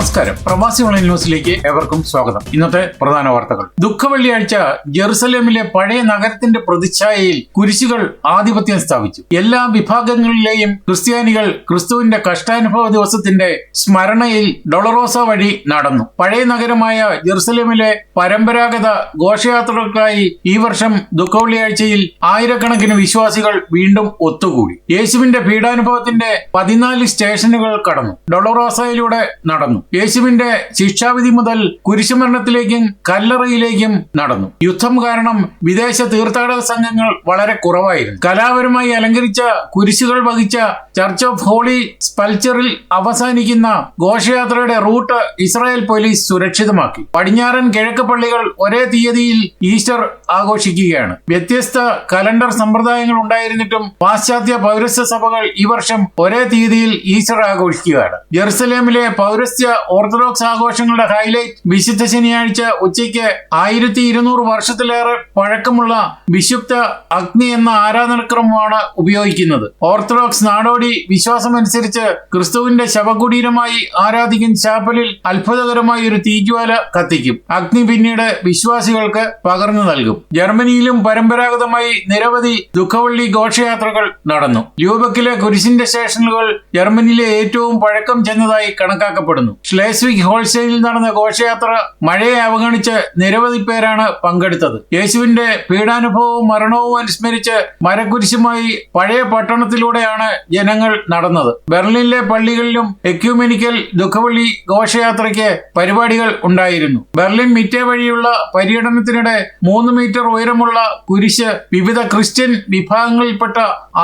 നമസ്കാരം. പ്രവാസി ഓൺലൈൻ ന്യൂസിലേക്ക് ഏവർക്കും സ്വാഗതം. ഇന്നത്തെ പ്രധാന വാർത്തകൾ. ദുഃഖവെള്ളിയാഴ്ച ജെറുസലേമിലെ പഴയ നഗരത്തിന്റെ പ്രതിച്ഛായയിൽ കുരിശുകൾ ആധിപത്യം സ്ഥാപിച്ചു. എല്ലാ വിഭാഗങ്ങളിലെയും ക്രിസ്ത്യാനികൾ ക്രിസ്തുവിന്റെ കഷ്ടാനുഭവ ദിവസത്തിന്റെ സ്മരണയിൽ ഡൊളറോസ വഴി നടന്നു. പഴയ നഗരമായ ജെറുസലേമിലെ പരമ്പരാഗത ഘോഷയാത്രകൾക്കായി ഈ വർഷം ദുഃഖവെള്ളിയാഴ്ചയിൽ ആയിരക്കണക്കിന് വിശ്വാസികൾ വീണ്ടും ഒത്തുകൂടി. യേശുവിന്റെ പീഡാനുഭവത്തിന്റെ പതിനാല് സ്റ്റേഷനുകൾ കടന്നു. ഡൊളറോസയിലൂടെ നടന്നു. യേശുവിന്റെ ശിക്ഷാവിധി മുതൽ കുരിശുമരണത്തിലേക്കും കല്ലറയിലേക്കും നടന്നു. യുദ്ധം കാരണം വിദേശ തീർത്ഥാടക സംഘങ്ങൾ വളരെ കുറവായിരുന്നു. കലാപരമായി അലങ്കരിച്ച കുരിശുകൾ വഹിച്ച ചർച്ച് ഓഫ് ഹോളി സ്പൾച്ചറിൽ അവസാനിക്കുന്ന ഘോഷയാത്രയുടെ റൂട്ട് ഇസ്രായേൽ പോലീസ് സുരക്ഷിതമാക്കി. പടിഞ്ഞാറൻ കിഴക്ക് പള്ളികൾ ഒരേ തീയതിയിൽ ഈസ്റ്റർ ആഘോഷിക്കുകയാണ്. വ്യത്യസ്ത കലണ്ടർ സമ്പ്രദായങ്ങൾ ഉണ്ടായിരുന്നിട്ടും പാശ്ചാത്യ പൗരസ്ത്യ സഭകൾ ഈ വർഷം ഒരേ തീയതിയിൽ ഈസ്റ്റർ ആഘോഷിക്കുകയാണ്. ജെറുസലേമിലെ പൗരസ്ത്യ ഓർത്തഡോക്സ് ആഘോഷങ്ങളുടെ ഹൈലൈറ്റ് വിശുദ്ധ ശനിയാഴ്ച ഉച്ചയ്ക്ക് ആയിരത്തി ഇരുന്നൂറ് വർഷത്തിലേറെ പഴക്കമുള്ള വിശുദ്ധ അഗ്നി എന്ന ആരാധനക്രമമാണ് ഉപയോഗിക്കുന്നത്. ഓർത്തഡോക്സ് നാടോടി വിശ്വാസമനുസരിച്ച് ക്രിസ്തുവിന്റെ ശവകുടീരമായി ആരാധിക്കുന്ന ചാപ്പലിൽ അത്ഭുതകരമായി ഒരു തീജ്വാല കത്തിക്കും. അഗ്നി പിന്നീട് വിശ്വാസികൾക്ക് പകർന്നു നൽകും. ജർമ്മനിയിലും പരമ്പരാഗതമായി നിരവധി ദുഃഖവള്ളി ഘോഷയാത്രകൾ നടന്നു. ലൂബക്കിലെ കുരിശിന്റെ സ്റ്റേഷനുകൾ ജർമ്മനിയിലെ ഏറ്റവും പഴക്കം ചെന്നതായി കണക്കാക്കപ്പെടുന്നു. ഷ്ലേസ്വിക് ഹോൾസ്റ്റൈനിൽ നടന്ന ഘോഷയാത്ര മഴയെ അവഗണിച്ച് നിരവധി പേരാണ് പങ്കെടുത്തത്. യേശുവിന്റെ പീഡാനുഭവവും മരണവും അനുസ്മരിച്ച് മരക്കുരിശുമായി പഴയ പട്ടണത്തിലൂടെയാണ് ജനങ്ങൾ നടന്നത്. ബെർലിനിലെ പള്ളികളിലും എക്യൂമെനിക്കൽ ദുഃഖവള്ളി ഘോഷയാത്രയ്ക്ക് പരിപാടികൾ ഉണ്ടായിരുന്നു. ബെർലിൻ മിറ്റേ വഴിയുള്ള പര്യടനത്തിനിടെ മൂന്ന് മീറ്റർ ഉയരമുള്ള കുരിശ് വിവിധ ക്രിസ്ത്യൻ വിഭാഗങ്ങളിൽപ്പെട്ട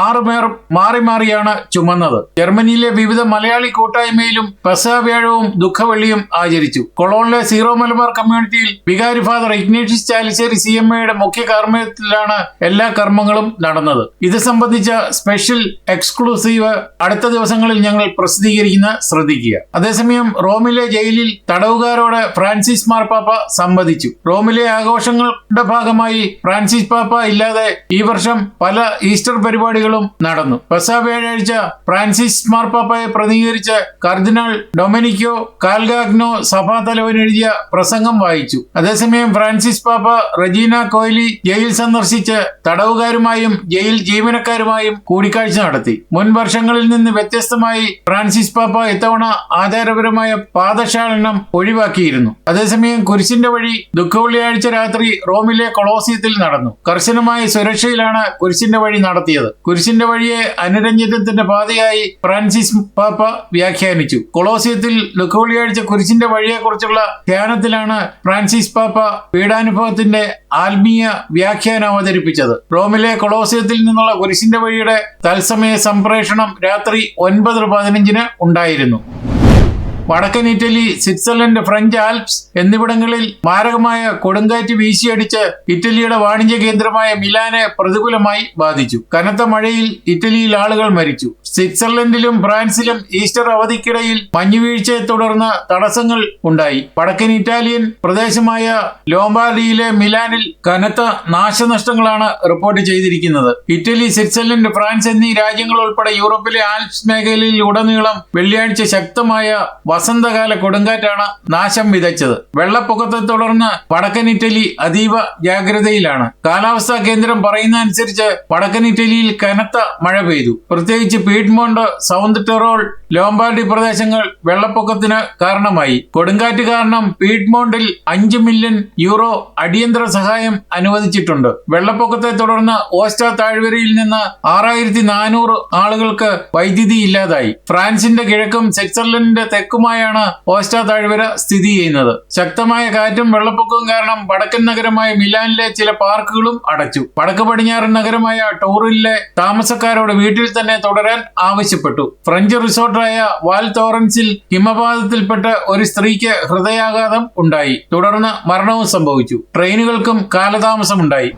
ആറ് പേർ മാറി മാറിയാണ് ചുമന്നത്. ജർമ്മനിയിലെ വിവിധ മലയാളി കൂട്ടായ്മയിലും പെസവ്യാഴവും ദുഃഖവെള്ളിയും ആചരിച്ചു. കൊളോണിലെ സീറോ മലബാർ കമ്മ്യൂണിറ്റിയിൽ വികാരി father Ignatius Chalissery C M എയുടെ മുഖ്യ കർമ്മത്തിലാണ് എല്ലാ കർമ്മങ്ങളും നടന്നത്. ഇത് സംബന്ധിച്ച സ്പെഷ്യൽ എക്സ്ക്ലൂസീവ് അടുത്ത ദിവസങ്ങളിൽ ഞങ്ങൾ പ്രസിദ്ധീകരിക്കുന്ന ശ്രദ്ധിക്കുക. അതേസമയം റോമിലെ ജയിലിൽ തടവുകാരോട് ഫ്രാൻസിസ് മാർപ്പാപ്പ സംവദിച്ചു. റോമിലെ ആഘോഷങ്ങളുടെ ഭാഗമായി ഫ്രാൻസിസ് പാപ്പ ഇല്ലാതെ ഈ വർഷം പല ഈസ്റ്റർ പരിപാടികളും നടന്നു. പെസ വ്യാഴാഴ്ച ഫ്രാൻസിസ് മാർപ്പാപ്പയെ പ്രതിനിധീകരിച്ച് കർദിനാൾ ഡൊമിനിക്കോ കാൽഗാഗ്നോ സഭാ തലവൻ എഴുതിയ പ്രസംഗം വായിച്ചു. അതേസമയം ഫ്രാൻസിസ് പാപ്പ റജീന കോഹ്ലി ജയിൽ സന്ദർശിച്ച് തടവുകാരുമായും ജയിൽ ജീവനക്കാരുമായും കൂടിക്കാഴ്ച നടത്തി. മുൻ വർഷങ്ങളിൽ നിന്ന് വ്യത്യസ്തമായി ഫ്രാൻസിസ് പാപ്പ ഇത്തവണ ആചാരപരമായ പാദശാലനം ഒഴിവാക്കിയിരുന്നു. അതേസമയം കുരിശിന്റെ വഴി ദുഃഖവെള്ളിയാഴ്ച രാത്രി റോമിലെ കൊളോസിയത്തിൽ നടന്നു. കർശനമായ സുരക്ഷയിലാണ് കുരിശിന്റെ വഴി നടത്തിയത്. കുരിശിന്റെ വഴിയെ അനുരഞ്ജനത്തിന്റെ പാതയായി ഫ്രാൻസിസ് പാപ്പ വ്യാഖ്യാനിച്ചു. കൊളോസിയത്തിൽ ദുഃഖവെള്ളിയാഴ്ച കുരിശിന്റെ വഴിയെക്കുറിച്ചുള്ള ധ്യാനത്തിലാണ് ഫ്രാൻസിസ് പാപ്പ പീഡാനുഭവത്തിന്റെ ആത്മീയ വ്യാഖ്യാനം അവതരിപ്പിച്ചത്. റോമിലെ കൊളോസിയത്തിൽ നിന്നുള്ള കുരിശിന്റെ വഴിയുടെ തത്സമയ സംപ്രേഷണം രാത്രി ഒൻപത് പതിനഞ്ചിന് ഉണ്ടായിരുന്നു. വടക്കൻ ഇറ്റലി സ്വിറ്റ്സർലൻഡ് ഫ്രഞ്ച് ആൽപ്സ് എന്നിവിടങ്ങളിൽ മാരകമായ കൊടുങ്കാറ്റ് വീശിയടിച്ച് ഇറ്റലിയുടെ വാണിജ്യ കേന്ദ്രമായ മിലാനെ പ്രതികൂലമായി ബാധിച്ചു. കനത്ത മഴയിൽ ഇറ്റലിയിൽ ആളുകൾ മരിച്ചു. സ്വിറ്റ്സർലൻഡിലും ഫ്രാൻസിലും ഈസ്റ്റർ അവധിക്കിടയിൽ മഞ്ഞുവീഴ്ചയെ തുടർന്ന് തടസ്സങ്ങൾ ഉണ്ടായി. വടക്കൻ ഇറ്റാലിയൻ പ്രദേശമായ ലോംബാർഡിയിലെ മിലാനിൽ കനത്ത നാശനഷ്ടങ്ങളാണ് റിപ്പോർട്ട് ചെയ്തിരിക്കുന്നത്. ഇറ്റലി സ്വിറ്റ്സർലൻഡ് ഫ്രാൻസ് എന്നീ രാജ്യങ്ങൾ ഉൾപ്പെടെ യൂറോപ്പിലെ ആൽപ്സ് മേഖലയിൽ ഉടനീളം വെള്ളിയാഴ്ച ശക്തമായ വസന്തകാല കൊടുങ്കാറ്റാണ് നാശം വിതച്ചത്. വെള്ളപ്പൊക്കത്തെ തുടർന്ന് വടക്കൻ ഇറ്റലി അതീവ ജാഗ്രതയിലാണ്. കാലാവസ്ഥാ കേന്ദ്രം പറയുന്ന അനുസരിച്ച് വടക്കൻ ഇറ്റലിയിൽ കനത്ത മഴ പെയ്തു. പ്രത്യേകിച്ച് പീഡ്മോണ്ട് സൗണ്ട് ടെറോൾ ലോംബാർഡി പ്രദേശങ്ങൾ വെള്ളപ്പൊക്കത്തിന് കാരണമായി. കൊടുങ്കാറ്റ് കാരണം പീഡ്മോണ്ടിൽ അഞ്ച് മില്യൺ യൂറോ അടിയന്തര സഹായം അനുവദിച്ചിട്ടുണ്ട്. വെള്ളപ്പൊക്കത്തെ തുടർന്ന് ഓസ്റ്റ താഴ്വരയിൽ നിന്ന് ആറായിരത്തി നാനൂറ് ആളുകൾക്ക് വൈദ്യുതി ഇല്ലാതായി. ഫ്രാൻസിന്റെ കിഴക്കും സ്വിറ്റ്സർലൻഡിന്റെ തെക്കുമായാണ് ഓസ്റ്റ താഴ്വര സ്ഥിതി ചെയ്യുന്നത്. ശക്തമായ കാറ്റും വെള്ളപ്പൊക്കവും കാരണം വടക്കൻ നഗരമായ മിലാനിലെ ചില പാർക്കുകളും അടച്ചു. വടക്ക് പടിഞ്ഞാറൻ നഗരമായ ടൂറിലെ താമസക്കാരോട് വീട്ടിൽ തന്നെ തുടരാൻ ആവശ്യപ്പെട്ടു. ഫ്രഞ്ച് റിസോർട്ടായ വാൽ തോറൻസിൽ ഹിമപാതത്തിൽപ്പെട്ട ഒരു സ്ത്രീക്ക് ഹൃദയാഘാതം ഉണ്ടായി. തുടർന്ന് മരണവും സംഭവിച്ചു. ട്രെയിനുകൾക്കും കാലതാമസമുണ്ടായി.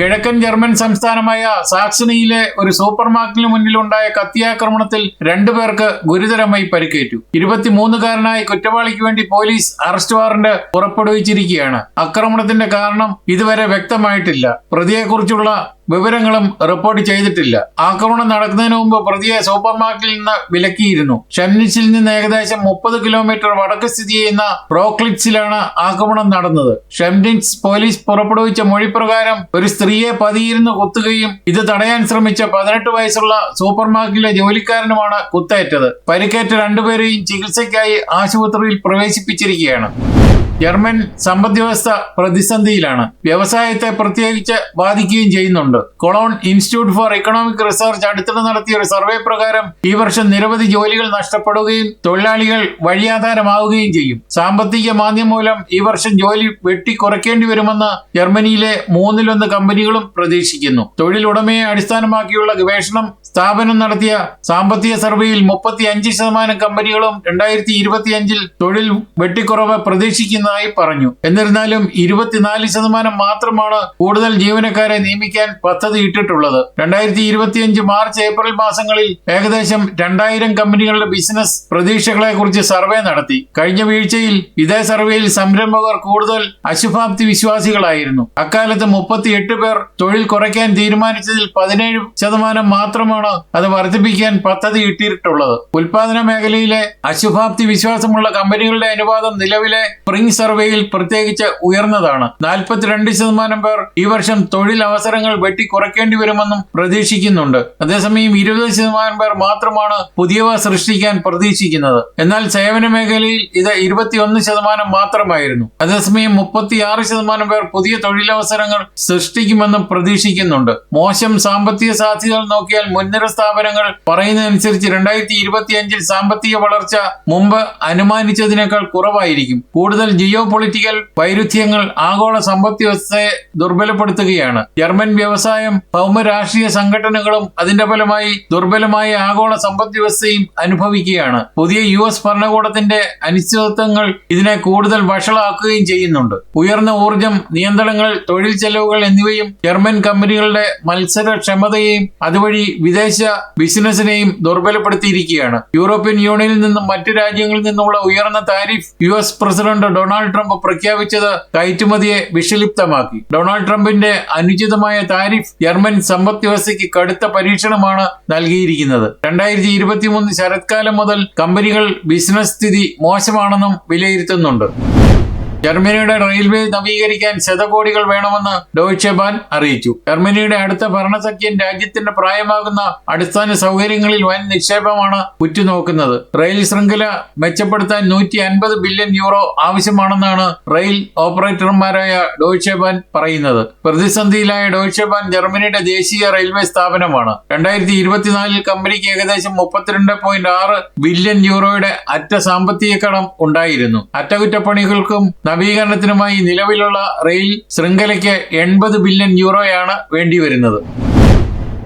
കിഴക്കൻ ജർമ്മൻ സംസ്ഥാനമായ സാക്സണിയിലെ ഒരു സൂപ്പർ മാർക്കറ്റിന് മുന്നിലുണ്ടായ കത്തിയാക്രമണത്തിൽ രണ്ടുപേർക്ക് ഗുരുതരമായി പരിക്കേറ്റു. ഇരുപത്തിമൂന്നുകാരനായ കുറ്റവാളിക്ക് വേണ്ടി പോലീസ് അറസ്റ്റ് വാറന്റ് പുറപ്പെടുവിച്ചിരിക്കുകയാണ്. ആക്രമണത്തിന്റെ കാരണം ഇതുവരെ വ്യക്തമായിട്ടില്ല. പ്രതിയെക്കുറിച്ചുള്ള വിവരങ്ങളും റിപ്പോർട്ട് ചെയ്തിട്ടില്ല. ആക്രമണം നടക്കുന്നതിന് മുമ്പ് പ്രതിയെ സൂപ്പർ മാർക്കറ്റിൽ നിന്ന് വിലക്കിയിരുന്നു. ഷെംനിച്ചിൽ നിന്ന് ഏകദേശം മുപ്പത് കിലോമീറ്റർ വടക്ക് സ്ഥിതി ചെയ്യുന്ന റോക്ലിറ്റ്സിലാണ് ആക്രമണം നടന്നത്. ഷെംഡിൻസ് പോലീസ് പുറപ്പെടുവിച്ച മൊഴി പ്രകാരം ഒരു സ്ത്രീയെ പതിയിരുന്ന് കുത്തുകയും ഇത് തടയാൻ ശ്രമിച്ച പതിനെട്ട് വയസ്സുള്ള സൂപ്പർ മാർക്കറ്റിലെ ജോലിക്കാരനുമാണ് കുത്തേറ്റത്. പരിക്കേറ്റ രണ്ടുപേരെയും ചികിത്സയ്ക്കായി ആശുപത്രിയിൽ പ്രവേശിപ്പിച്ചിരിക്കുകയാണ്. ജർമ്മൻ സമ്പദ് വ്യവസ്ഥ പ്രതിസന്ധിയിലാണ്. വ്യവസായത്തെ പ്രത്യേകിച്ച് ബാധിക്കുകയും ചെയ്യുന്നുണ്ട്. Cologne institute for economic research അടുത്തിടെ നടത്തിയ ഒരു സർവേ പ്രകാരം ഈ വർഷം നിരവധി ജോലികൾ നഷ്ടപ്പെടുകയും തൊഴിലാളികൾ വഴിയാധാരമാവുകയും ചെയ്യും. സാമ്പത്തിക മാന്ദ്യം മൂലം ഈ വർഷം ജോലി വെട്ടിക്കുറയ്ക്കേണ്ടി വരുമെന്ന് ജർമ്മനിയിലെ മൂന്നിലൊന്ന് കമ്പനികളും പ്രതീക്ഷിക്കുന്നു. തൊഴിലുടമയെ അടിസ്ഥാനമാക്കിയുള്ള ഗവേഷണം സ്ഥാപനം നടത്തിയ സാമ്പത്തിക സർവേയിൽ മുപ്പത്തി അഞ്ച് ശതമാനം കമ്പനികളും രണ്ടായിരത്തി ഇരുപത്തിയഞ്ചിൽ തൊഴിൽ വെട്ടിക്കുറവ് പ്രതീക്ഷിക്കുന്നതായി പറഞ്ഞു. എന്നിരുന്നാലും ഇരുപത്തിനാല് ശതമാനം മാത്രമാണ് കൂടുതൽ ജീവനക്കാരെ നിയമിക്കാൻ പദ്ധതി ഇട്ടിട്ടുള്ളത്. രണ്ടായിരത്തി ഇരുപത്തിയഞ്ച് മാർച്ച് ഏപ്രിൽ മാസങ്ങളിൽ ഏകദേശം രണ്ടായിരം കമ്പനികളുടെ ബിസിനസ് പ്രതീക്ഷകളെ കുറിച്ച് സർവേ നടത്തി. കഴിഞ്ഞ വീഴ്ചയിൽ ഇതേ സർവേയിൽ സംരംഭകർ കൂടുതൽ അശുഭാപ്തി വിശ്വാസികളായിരുന്നു. അക്കാലത്ത് മുപ്പത്തിയെട്ട് പേർ തൊഴിൽ കുറയ്ക്കാൻ തീരുമാനിച്ചതിൽ പതിനേഴ് ശതമാനം മാത്രമാണ് അത് വർദ്ധിപ്പിക്കാൻ പദ്ധതി ഇട്ടിട്ടുള്ളത്. ഉൽപാദന മേഖലയിലെ അശുഭാപ്തി വിശ്വാസമുള്ള കമ്പനികളുടെ അനുപാതം നിലവിലെ സ്പ്രിംഗ് സർവേയിൽ പ്രത്യേകിച്ച് ഉയർന്നതാണ്. നാൽപ്പത്തിരണ്ട് ശതമാനം പേർ ഈ വർഷം തൊഴിൽ അവസരങ്ങൾ വെട്ടി കുറയ്ക്കേണ്ടി വരുമെന്നും പ്രതീക്ഷിക്കുന്നുണ്ട്. അതേസമയം ഇരുപത് ശതമാനം പേർ മാത്രമാണ് പുതിയവ സൃഷ്ടിക്കാൻ പ്രതീക്ഷിക്കുന്നത്. എന്നാൽ സേവന മേഖലയിൽ ഇത് ഇരുപത്തിയൊന്ന് ശതമാനം മാത്രമായിരുന്നു. അതേസമയം മുപ്പത്തിയാറ് ശതമാനം പേർ പുതിയ തൊഴിലവസരങ്ങൾ സൃഷ്ടിക്കുമെന്നും പ്രതീക്ഷിക്കുന്നുണ്ട്. മോശം സാമ്പത്തിക സാധ്യതകൾ നോക്കിയാൽ മുൻനിര സ്ഥാപനങ്ങൾ പറയുന്നതനുസരിച്ച് രണ്ടായിരത്തി ഇരുപത്തിയഞ്ചിൽ സാമ്പത്തിക വളർച്ച മുമ്പ് അനുമാനിച്ചതിനേക്കാൾ കുറവായിരിക്കും. കൂടുതൽ ജിയോ പൊളിറ്റിക്കൽ വൈരുദ്ധ്യങ്ങൾ ആഗോള സമ്പദ് വ്യവസ്ഥയെ ദുർബലപ്പെടുത്തുകയാണ്. ജർമ്മൻ വ്യവസായം ഭൗമ രാഷ്ട്രീയ സംഘടനകളും അതിന്റെ ഫലമായി ദുർബലമായ ആഗോള സമ്പദ് വ്യവസ്ഥയും അനുഭവിക്കുകയാണ്. പുതിയ യു എസ് ഭരണകൂടത്തിന്റെ അനിശ്ചിതത്വങ്ങൾ ഇതിനെ കൂടുതൽ വഷളാക്കുകയും ചെയ്യുന്നുണ്ട്. ഉയർന്ന ഊർജം നിയന്ത്രണങ്ങൾ തൊഴിൽ ചെലവുകൾ എന്നിവയും ജർമ്മൻ കമ്പനികളുടെ മത്സരക്ഷമതയെയും അതുവഴി വിദേശ ബിസിനസിനെയും ദുർബലപ്പെടുത്തിയിരിക്കുകയാണ്. യൂറോപ്യൻ യൂണിയനിൽ നിന്നും മറ്റു രാജ്യങ്ങളിൽ നിന്നുമുള്ള ഉയർന്ന tariff U S president Donald Trump പ്രഖ്യാപിച്ചത് കയറ്റുമതിയെ വിഷലിപ്തമാക്കി. ഡൊണാൾഡ് ട്രംപിന്റെ അനുചിതമായ താരിഫ് ജർമ്മൻ സമ്പദ് വ്യവസ്ഥയ്ക്ക് കടുത്ത പരീക്ഷണമാണ് നൽകിയിരിക്കുന്നത്. രണ്ടായിരത്തി ഇരുപത്തിമൂന്ന് ശരത്കാലം മുതൽ കമ്പനികൾ ബിസിനസ് സ്ഥിതി മോശമാണെന്നും വിലയിരുത്തുന്നുണ്ട്. ജർമ്മനിയുടെ റെയിൽവേ നവീകരിക്കാൻ ശതകോടികൾ വേണമെന്ന് ഡോയ്ച്ചെ ബാൻ അറിയിച്ചു. ജർമ്മനിയുടെ അടുത്ത ഭരണസഖ്യം രാജ്യത്തിന്റെ പ്രായമാകുന്ന അടിസ്ഥാന സൗകര്യങ്ങളിൽ വൻ നിക്ഷേപമാണ് ഉറ്റുനോക്കുന്നത്. റെയിൽ ശൃംഖല മെച്ചപ്പെടുത്താൻ നൂറ്റി അൻപത് ബില്യൺ യൂറോ ആവശ്യമാണെന്നാണ് റെയിൽ ഓപ്പറേറ്റർമാരായ ഡോയ്ച്ചെ ബാൻ പറയുന്നത്. പ്രതിസന്ധിയിലായ ഡോയ്ച്ചെ ബാൻ ജർമ്മനിയുടെ ദേശീയ റെയിൽവേ സ്ഥാപനമാണ്. രണ്ടായിരത്തി ഇരുപത്തിനാലിൽ കമ്പനിക്ക് ഏകദേശം മുപ്പത്തിരണ്ട് പോയിന്റ് ആറ് ബില്യൺ യൂറോയുടെ അറ്റ സാമ്പത്തിക കടം ഉണ്ടായിരുന്നു. അറ്റകുറ്റപ്പണികൾക്കും നവീകരണത്തിനുമായി നിലവിലുള്ള റെയിൽ ശൃംഖലയ്ക്ക് എൺപത് ബില്യൺ യൂറോയാണ് വേണ്ടിവരുന്നത്.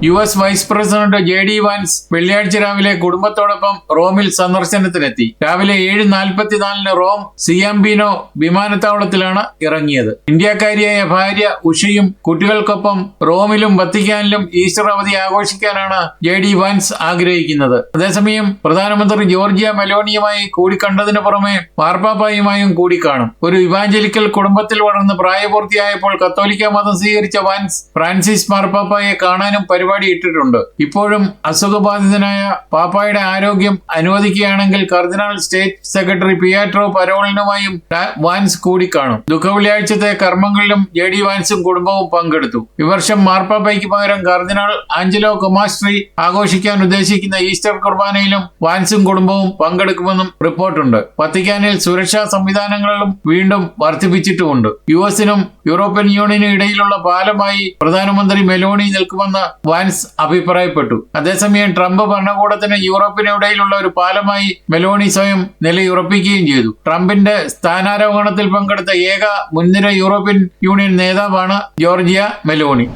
U S vice president J D Vance വെള്ളിയാഴ്ച രാവിലെ കുടുംബത്തോടൊപ്പം റോമിൽ സന്ദർശനത്തിനെത്തി. രാവിലെ ഏഴ് നാൽപ്പത്തിനാലിന് റോം സിയാംബിനോ വിമാനത്താവളത്തിലാണ് ഇറങ്ങിയത്. ഇന്ത്യക്കാരിയായ ഭാര്യ ഉഷയും കുട്ടികൾക്കൊപ്പം റോമിലും വത്തിക്കാനിലും ഈസ്റ്റർ അവധി ആഘോഷിക്കാനാണ് ജെ ഡി വാൻസ് ആഗ്രഹിക്കുന്നത്. അതേസമയം പ്രധാനമന്ത്രി ജോർജിയ മെലോണിയുമായി കൂടിക്കണ്ടതിന് പുറമെ മാർപ്പാപ്പായുമായും കൂടിക്കാണും. ഒരു ഇവാഞ്ചലിക്കൽ കുടുംബത്തിൽ വളർന്ന് പ്രായപൂർത്തിയായപ്പോൾ കത്തോലിക്ക മതം സ്വീകരിച്ച വാൻസ് ഫ്രാൻസിസ് മാർപ്പാപ്പായെ കാണാനും പരിപാടി ഇട്ടിട്ടുണ്ട്. ഇപ്പോഴും അസുഖബാധിതനായ പാപ്പായുടെ ആരോഗ്യം അനുവദിക്കുകയാണെങ്കിൽ കർദിനാൾ സ്റ്റേറ്റ് സെക്രട്ടറി പിയാട്രോ പരോളിനുമായും വാൻസ് കൂടിക്കാണും. ദുഃഖവെള്ളിയാഴ്ചത്തെ കർമ്മങ്ങളിലും ജെ ഡി വാൻസും കുടുംബവും പങ്കെടുത്തു. ഈ വർഷം മാർപ്പാപ്പയ്ക്ക് പകരം കർദിനാൾ ആഞ്ചലോ കൊമാസ്ട്രി ആഘോഷിക്കാൻ ഉദ്ദേശിക്കുന്ന ഈസ്റ്റർ കുർബാനയിലും വാൻസും കുടുംബവും പങ്കെടുക്കുമെന്നും റിപ്പോർട്ടുണ്ട്. വത്തിക്കാനിൽ സുരക്ഷാ സംവിധാനങ്ങളിലും വീണ്ടും വർദ്ധിപ്പിച്ചിട്ടുമുണ്ട്. യു എസിനും യൂറോപ്യൻ യൂണിയനും ഇടയിലുള്ള പാലമായി പ്രധാനമന്ത്രി മെലോണി നിൽക്കുമെന്ന് വാൻസ് അഭിപ്രായപ്പെട്ടു. അതേസമയം ട്രംപ് ഭരണകൂടത്തിന് യൂറോപ്പിനിടയിലുള്ള ഒരു പാലമായി മെലോണി സ്വയം നിലയുറപ്പിക്കുകയും ചെയ്തു. ട്രംപിന്റെ സ്ഥാനാരോഹണത്തിൽ പങ്കെടുത്ത ഏക മുൻനിര യൂറോപ്യൻ യൂണിയൻ നേതാവാണ് ജോർജിയ മെലോണി.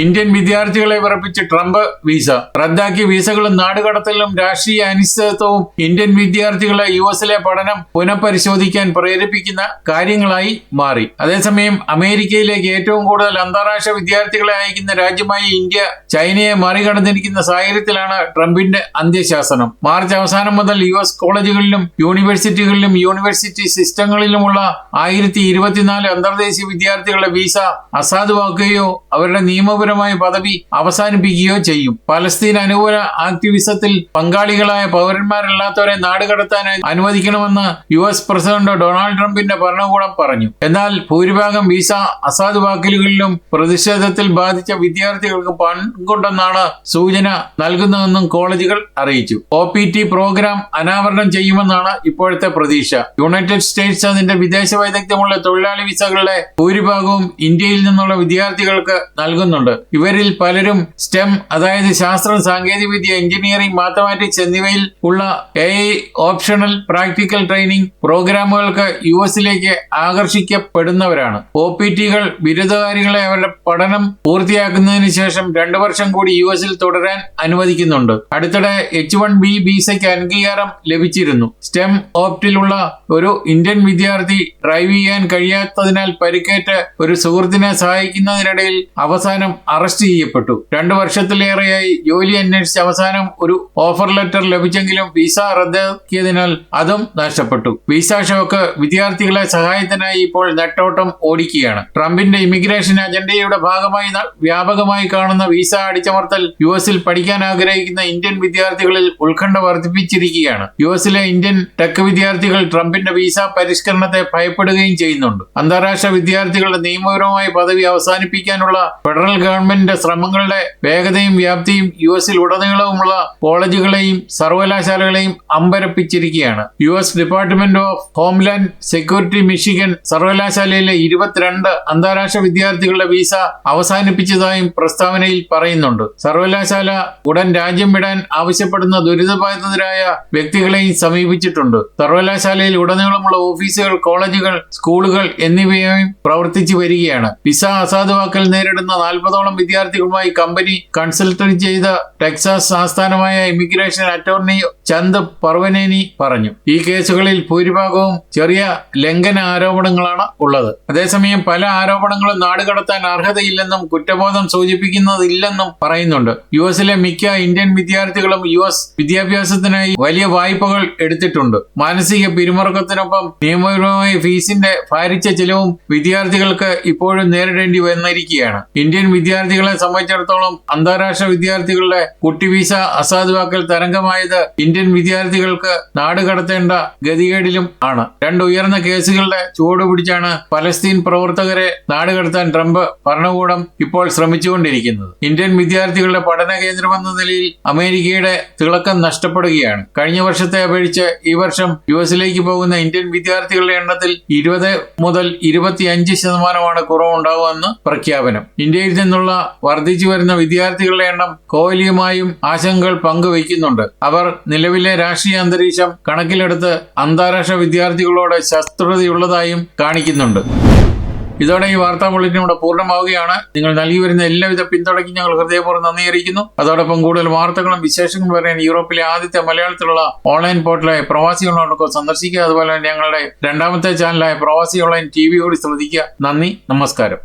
ഇന്ത്യൻ വിദ്യാർത്ഥികളെ വിറപ്പിച്ച് ട്രംപ് വിസ. റദ്ദാക്കിയ വിസകളും നാടുകടത്തലിലും രാഷ്ട്രീയ അനിശ്ചിതത്വവും ഇന്ത്യൻ വിദ്യാർത്ഥികളെ യു എസിലെ പഠനം പുനഃപരിശോധിക്കാൻ പ്രേരിപ്പിക്കുന്ന കാര്യങ്ങളായി മാറി. അതേസമയം അമേരിക്കയിലേക്ക് ഏറ്റവും കൂടുതൽ അന്താരാഷ്ട്ര വിദ്യാർത്ഥികളെ അയക്കുന്ന രാജ്യമായി ഇന്ത്യ ചൈനയെ മറികടന്നിരിക്കുന്ന സാഹചര്യത്തിലാണ് ട്രംപിന്റെ അന്ത്യശാസനം. മാർച്ച് അവസാനം മുതൽ യു എസ് കോളേജുകളിലും യൂണിവേഴ്സിറ്റികളിലും യൂണിവേഴ്സിറ്റി സിസ്റ്റങ്ങളിലുമുള്ള ആയിരത്തി ഇരുപത്തിനാല് അന്തർദേശീയ വിദ്യാർത്ഥികളുടെ വിസ അസാധുവാക്കുകയോ അവരുടെ നിയമപരമായ നിയമപരമായ പദവി അവസാനിപ്പിക്കുകയോ ചെയ്യും. പലസ്തീൻ അനുകൂല ആക്ടിവിസത്തിൽ പങ്കാളികളായ പൗരന്മാരല്ലാത്തവരെ നാടുകടത്താൻ അനുവദിക്കണമെന്ന് യു എസ് പ്രസിഡന്റ് ഡൊണാൾഡ് ട്രംപിന്റെ ഭരണകൂടം പറഞ്ഞു. എന്നാൽ ഭൂരിഭാഗം വിസ അസാധുവാക്കലുകളിലും പ്രതിഷേധത്തിൽ ബാധിച്ച വിദ്യാർത്ഥികൾക്ക് പങ്കുണ്ടെന്നാണ് സൂചന നൽകുന്നതെന്നും കോളേജുകൾ അറിയിച്ചു. ഒ പി ടി പ്രോഗ്രാം അനാവരണം ചെയ്യുമെന്നാണ് ഇപ്പോഴത്തെ പ്രതീക്ഷ. യുണൈറ്റഡ് സ്റ്റേറ്റ്സ് അതിന്റെ വിദേശ വൈദഗ്ധ്യമുള്ള തൊഴിലാളി വിസകളുടെ ഭൂരിഭാഗവും ഇന്ത്യയിൽ നിന്നുള്ള വിദ്യാർത്ഥികൾക്ക് നൽകുന്നുണ്ട്. ഇവരിൽ പലരും സ്റ്റെം അതായത് ശാസ്ത്രം സാങ്കേതികവിദ്യ എഞ്ചിനീയറിംഗ് മാത്തമാറ്റിക്സ് എന്നിവയിൽ ഉള്ള എ ഓപ്ഷണൽ പ്രാക്ടിക്കൽ ട്രെയിനിങ് പ്രോഗ്രാമുകൾക്ക് യു എസിലേക്ക് ആകർഷിക്കപ്പെടുന്നവരാണ്. ഒ പി ടികൾ ബിരുദധാരികളെ അവരുടെ പഠനം പൂർത്തിയാക്കുന്നതിന് ശേഷം രണ്ടു വർഷം കൂടി യു എസിൽ തുടരാൻ അനുവദിക്കുന്നുണ്ട്. അടുത്തിടെ എച്ച് വൺ ബി വിസയ്ക്ക് അംഗീകാരം ലഭിച്ചിരുന്നു. സ്റ്റെം ഓപ്റ്റിലുള്ള ഒരു ഇന്ത്യൻ വിദ്യാർത്ഥി ഡ്രൈവ് ചെയ്യാൻ കഴിയാത്തതിനാൽ പരിക്കേറ്റ് ഒരു സുഹൃത്തിനെ സഹായിക്കുന്നതിനിടയിൽ അവസാനം അറസ്റ്റ് ചെയ്യപ്പെട്ടു. രണ്ടു വർഷത്തിലേറെയായി ജോലി അന്വേഷിച്ച് അവസാനം ഒരു ഓഫർ ലെറ്റർ ലഭിച്ചെങ്കിലും വിസ റദ്ദാക്കിയതിനാൽ അതും നഷ്ടപ്പെട്ടു. വിസ ഷോക്ക് വിദ്യാർത്ഥികളെ സഹായത്തിനായി ഇപ്പോൾ നെട്ടോട്ടം ഓടിക്കുകയാണ്. ട്രംപിന്റെ ഇമിഗ്രേഷൻ അജണ്ടയുടെ ഭാഗമായി വ്യാപകമായി കാണുന്ന വിസ അടിച്ചമർത്തൽ യു എസിൽ പഠിക്കാൻ ആഗ്രഹിക്കുന്ന ഇന്ത്യൻ വിദ്യാർത്ഥികളിൽ ഉത്കണ്ഠ വർദ്ധിപ്പിച്ചിരിക്കുകയാണ്. യു എസിലെ ഇന്ത്യൻ ടെക് വിദ്യാർത്ഥികൾ ട്രംപിന്റെ വിസ പരിഷ്കരണത്തെ ഭയപ്പെടുകയും ചെയ്യുന്നുണ്ട്. അന്താരാഷ്ട്ര വിദ്യാർത്ഥികളുടെ നിയമപരമായ പദവി അവസാനിപ്പിക്കാനുള്ള ഫെഡറൽ ഗവൺമെന്റിന്റെ ശ്രമങ്ങളുടെ വേഗതയും വ്യാപ്തിയും യു എസിൽ ഉടനീളവുമുള്ള കോളേജുകളെയും സർവകലാശാലകളെയും അമ്പരപ്പിച്ചിരിക്കുകയാണ്. U S department of homeland security Michigan സർവകലാശാലയിലെ ഇരുപത്തിരണ്ട് അന്താരാഷ്ട്ര വിദ്യാർത്ഥികളുടെ വിസ അവസാനിപ്പിച്ചതായും പ്രസ്താവനയിൽ പറയുന്നുണ്ട്. സർവകലാശാല ഉടൻ രാജ്യം വിടാൻ ആവശ്യപ്പെടുന്ന ദുരിതബാധിതരായ വ്യക്തികളെയും സമീപിച്ചിട്ടുണ്ട്. സർവകലാശാലയിൽ ഉടനീളമുള്ള ഓഫീസുകൾ കോളേജുകൾ സ്കൂളുകൾ എന്നിവയും പ്രവർത്തിച്ചു വരികയാണ്. വിസ അസാധുവാക്കൽ നേരിടുന്ന നാൽപ്പതോളം വിദ്യാർത്ഥികളുമായി കമ്പനി കൺസൾട്ടന്റ് ചെയ്ത ടെക്സാസ് ആസ്ഥാനമായ ഇമിഗ്രേഷൻ അറ്റോർണി ചന്ദ് പർവനേനി പറഞ്ഞു. ഈ കേസുകളിൽ ഭൂരിഭാഗവും ചെറിയ ലംഘന ആരോപണങ്ങളാണ് ഉള്ളത്. അതേസമയം പല ആരോപണങ്ങളും നാടുകടത്താൻ അർഹതയില്ലെന്നും കുറ്റബോധം സൂചിപ്പിക്കുന്നതില്ലെന്നും പറയുന്നുണ്ട്. യു എസിലെ മിക്ക ഇന്ത്യൻ വിദ്യാർത്ഥികളും യു എസ് വിദ്യാഭ്യാസത്തിനായി വലിയ വായ്പകൾ എടുത്തിട്ടുണ്ട്. മാനസിക പിരിമുറുക്കത്തിനൊപ്പം നിയമപരമായ ഫീസിന്റെ ഭാരിച്ച ചിലവും വിദ്യാർത്ഥികൾക്ക് ഇപ്പോഴും നേരിടേണ്ടി വന്നിരിക്കുകയാണ്. ഇന്ത്യൻ വിദ്യാർത്ഥികളെ സംബന്ധിച്ചിടത്തോളം അന്താരാഷ്ട്ര വിദ്യാർത്ഥികളുടെ കുട്ടി വിസ അസാധുവാക്കൽ തരംഗമായത് ഇന്ത്യൻ വിദ്യാർത്ഥികൾക്ക് നാട് കടത്തേണ്ട ഗതികേടിലും ആണ്. രണ്ട് ഉയർന്ന കേസുകളുടെ ചുവട് പിടിച്ചാണ് പലസ്തീൻ പ്രവർത്തകരെ നാട് കടത്താൻ ട്രംപ് ഭരണകൂടം ഇപ്പോൾ ശ്രമിച്ചുകൊണ്ടിരിക്കുന്നത്. ഇന്ത്യൻ വിദ്യാർത്ഥികളുടെ പഠന കേന്ദ്രമെന്ന നിലയിൽ അമേരിക്കയുടെ തിളക്കം നഷ്ടപ്പെടുകയാണ്. കഴിഞ്ഞ വർഷത്തെ അപേക്ഷിച്ച് ഈ വർഷം യു എസിലേക്ക് പോകുന്ന ഇന്ത്യൻ വിദ്യാർത്ഥികളുടെ എണ്ണത്തിൽ ഇരുപത് മുതൽ ഇരുപത്തിയഞ്ച് ശതമാനമാണ് കുറവുണ്ടാകുമെന്ന് പ്രഖ്യാപനം. ഇന്ത്യയിൽ നിന്നുള്ള വർദ്ധിച്ചു വരുന്ന വിദ്യാർത്ഥികളുടെ എണ്ണം കോഹ്ലിയുമായും ആശങ്കകൾ പങ്കുവയ്ക്കുന്നുണ്ട്. അവർ നിലവിലെ രാഷ്ട്രീയ അന്തരീക്ഷം കണക്കിലെടുത്ത് അന്താരാഷ്ട്ര വിദ്യാർത്ഥികളോട് ശത്രുതയുള്ളതായും കാണിക്കുന്നുണ്ട്. ഇതോടെ ഈ വാർത്താ ബുള്ളറ്റിൻ ഇവിടെ പൂർണമാവുകയാണ്. നിങ്ങൾ നൽകി വരുന്ന എല്ലാവിധ പിന്തുണയ്ക്കും ഞങ്ങൾ ഹൃദയപൂർവം നന്ദി അറിയിക്കുന്നു. അതോടൊപ്പം കൂടുതൽ വാർത്തകളും വിശേഷങ്ങളും പറയാൻ യൂറോപ്പിലെ ആദ്യത്തെ മലയാളത്തിലുള്ള ഓൺലൈൻ പോർട്ടലായ പ്രവാസി ഓൺലൈനൊക്കെ സന്ദർശിക്കുക. അതുപോലെ തന്നെ ഞങ്ങളുടെ രണ്ടാമത്തെ ചാനലായ പ്രവാസി ഓൺലൈൻ ടി വി കൂടി ശ്രദ്ധിക്കുക. നന്ദി നമസ്കാരം.